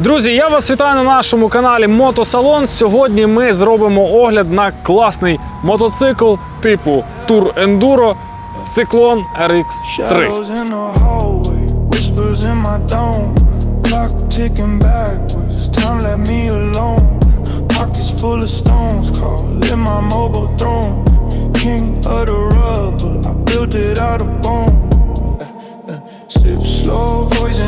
Друзі, я вас вітаю на нашому каналі Мотосалон. Сьогодні ми зробимо огляд на класний мотоцикл типу Tour Enduro Циклон RX3. Shadows in the hallway, whispers in my dome. Clock ticking backwards, time left me alone. Pockets full of stones, call in my mobile throne. King of the rubber, I built it out of bone. Uh, uh, Sip slow, poison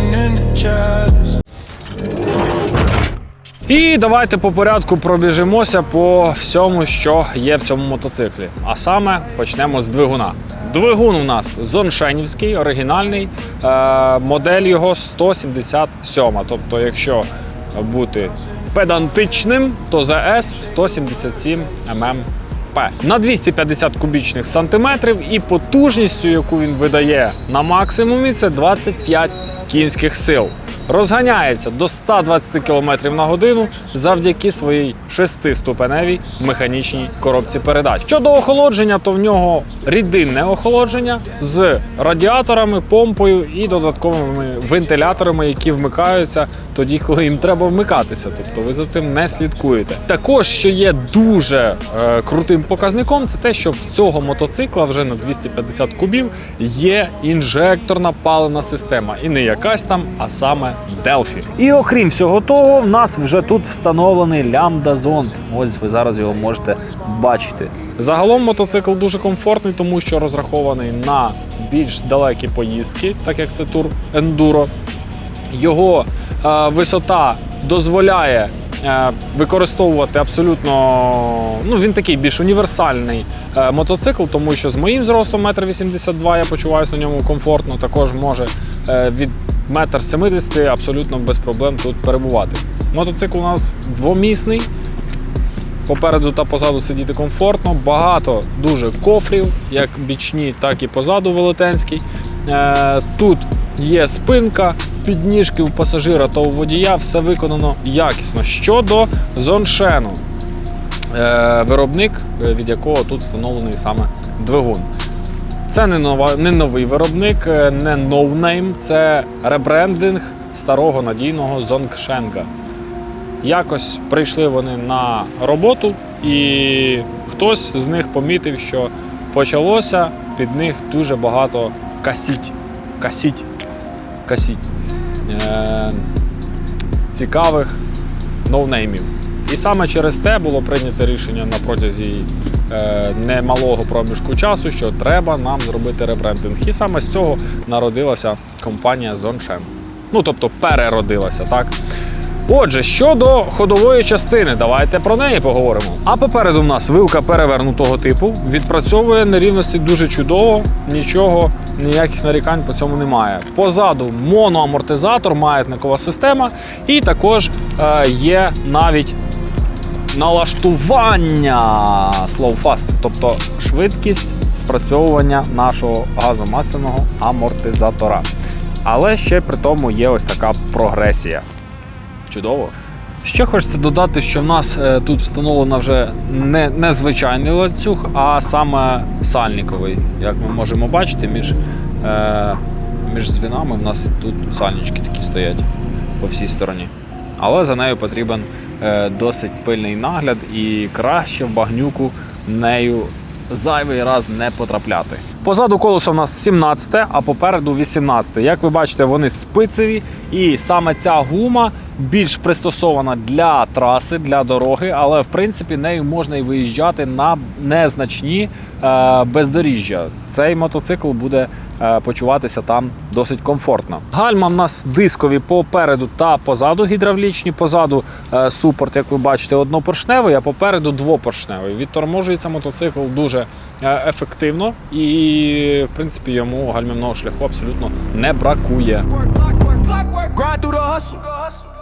І давайте по порядку пробіжимося по всьому, що є в цьому мотоциклі. А саме почнемо з двигуна. Двигун у нас зоншенівський, оригінальний. Е, модель його 177. Тобто, якщо бути педантичним, то ЗС 177 ММП. На 250 кубічних сантиметрів і потужністю, яку він видає на максимумі, це 25 кінських сил. Розганяється до 120 км на годину завдяки своїй шестиступеневій механічній коробці передач. Щодо охолодження, то в нього рідинне охолодження з радіаторами, помпою і додатковими вентиляторами, які вмикаються тоді, коли їм треба вмикатися. Тобто ви за цим не слідкуєте. Також, що є дуже е, крутим показником, це те, що в цього мотоцикла вже на 250 кубів є інжекторна палена система. І не якась там, а саме Delphi. І окрім всього того, в нас вже тут встановлений лямбда зонд. Ось ви зараз його можете бачити. Загалом мотоцикл дуже комфортний, тому що розрахований на більш далекі поїздки, так як це тур ендуро. Його е, висота дозволяє е, використовувати абсолютно. Ну, він такий більш універсальний е, мотоцикл, тому що з моїм зростом 1,82 м я почуваюся на ньому комфортно. Також може е, від 1,70 м абсолютно без проблем тут перебувати. Мотоцикл у нас двомісний, Попереду та позаду сидіти комфортно, багато дуже кофрів, як бічні, так і позаду велетенський. Е, Тут є спинка, підніжки у пасажира та у водія, все виконано якісно. Щодо зоншену, е, виробник, е, від якого тут встановлений саме двигун. Це не, нова, не новий виробник, е, не ноунейм, це ребрендинг старого надійного Зонгшенка. Якось прийшли вони на роботу, і хтось з них помітив, що почалося під них дуже багато касіть. Касіть. Касіть. Е- цікавих ноунеймів. І саме через те було прийнято рішення на протязі е, немалого проміжку часу, що треба нам зробити ребрендинг. І саме з цього народилася компанія Zonshen. Ну тобто переродилася, так? Отже, щодо ходової частини, давайте про неї поговоримо. А попереду в нас вилка перевернутого типу, відпрацьовує нерівності дуже чудово, нічого, ніяких нарікань по цьому немає. Позаду моноамортизатор, маятникова система, і також е, є навіть налаштування slow fast, тобто швидкість спрацьовування нашого газомасляного амортизатора. Але ще при тому є ось така прогресія. Чудово. Ще хочеться додати, що в нас е, тут встановлено вже не, не звичайний ланцюг, а саме сальниковий. Як ми можемо бачити, між, е, між звінами в нас тут сальнички такі стоять по всій стороні. Але за нею потрібен е, досить пильний нагляд і краще в багнюку нею зайвий раз не потрапляти. Позаду колеса у нас 17, а попереду 18. Як ви бачите, вони спицеві, і саме ця гума більш пристосована для траси, для дороги, але в принципі нею можна і виїжджати на незначні е, бездоріжжя. Цей мотоцикл буде е, почуватися там досить комфортно. Гальма в нас дискові попереду та позаду гідравлічні. Позаду е, супорт, як ви бачите, однопоршневий, а попереду двопоршневий. Відторможується мотоцикл дуже ефективно і, в принципі, йому гальмівного шляху абсолютно не бракує.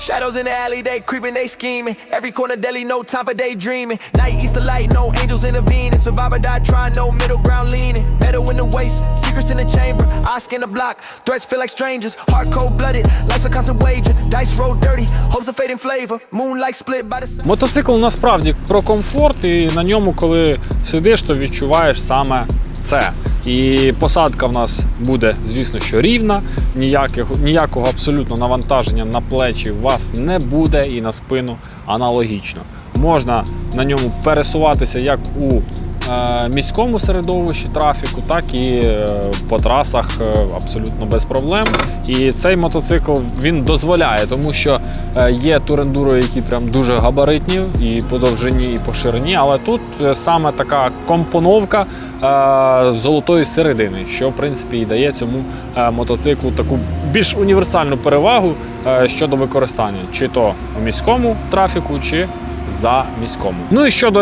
Shadows in the alley, they creeping, they scheming. Every corner deli, no time for daydreaming. Night, Easter light, no angels intervening. Survivor die trying, no middle ground leaning. Metal in the waist, secrets in the chamber. I scan the block, threats feel like strangers. Heart cold blooded, life's a constant wager. Dice roll dirty, hopes of fading flavor. Moonlight split by the sun. Мотоцикл насправді про комфорт, і на ньому, коли сидиш, то відчуваєш саме це. І посадка в нас буде, звісно, що рівна, ніяких, ніякого абсолютно навантаження на плечі у вас не буде і на спину аналогічно. Можна на ньому пересуватися як у міському середовищі трафіку, так і е, по трасах е, абсолютно без проблем. І цей мотоцикл він дозволяє, тому що е, є турендуро, які прям дуже габаритні і по довжині, і по ширині. Але тут е, саме така компоновка е, золотої середини, що в принципі і дає цьому е, мотоциклу таку більш універсальну перевагу е, щодо використання, чи то у міському трафіку, чи за міському. Ну і щодо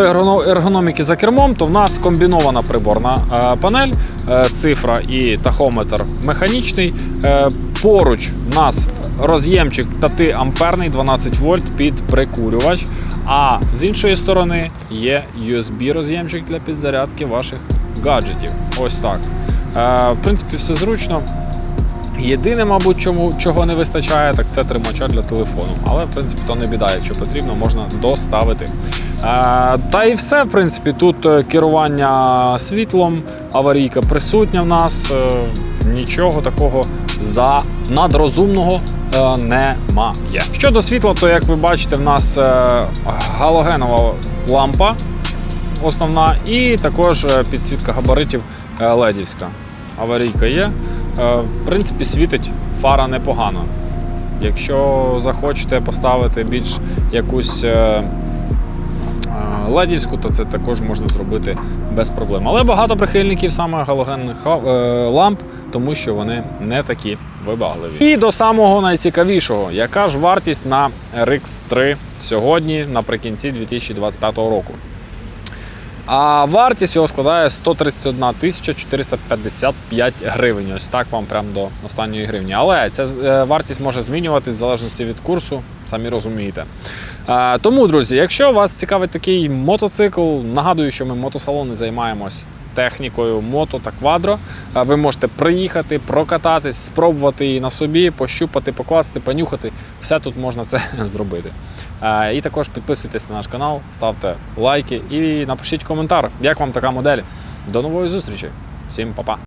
ергономіки за кермом, то в нас комбінована приборна е, панель, е, цифра і тахометр механічний. Е, поруч в нас роз'ємчик 5 амперний 12 вольт під прикурювач. А з іншої сторони є USB роз'ємчик для підзарядки ваших гаджетів. Ось так. В принципі, все зручно. Єдине, мабуть, чому чого не вистачає, так це тримача для телефону. Але в принципі то не біда, якщо потрібно, можна доставити. Е, та і все, в принципі, тут е, керування світлом, аварійка присутня в нас. е, нічого такого за надрозумного е, немає. Щодо світла, то як ви бачите, в нас е, галогенова лампа основна, і також е, підсвітка габаритів е, ледівська. Аварійка є. Е, В принципі, світить фара непогано. Якщо захочете поставити більш якусь е, е, ледівську, то це також можна зробити без проблем. Але багато прихильників саме галогенних ламп, тому що вони не такі вибагливі. І до самого найцікавішого, яка ж вартість на RX 3 сьогодні наприкінці 2025 року. А вартість його складає 131 тисяча 455 гривень. Ось так вам прям до останньої гривні. Але ця е, вартість може змінюватись в залежності від курсу, самі розумієте. Е, Тому, друзі, якщо вас цікавить такий мотоцикл, нагадую, що ми мотосалони займаємось технікою мото та квадро. Ви можете приїхати, прокататись, спробувати її на собі, пощупати, покласти, понюхати. Все тут можна це зробити. І також підписуйтесь на наш канал, ставте лайки і напишіть коментар, як вам така модель. До нової зустрічі. Всім па-па!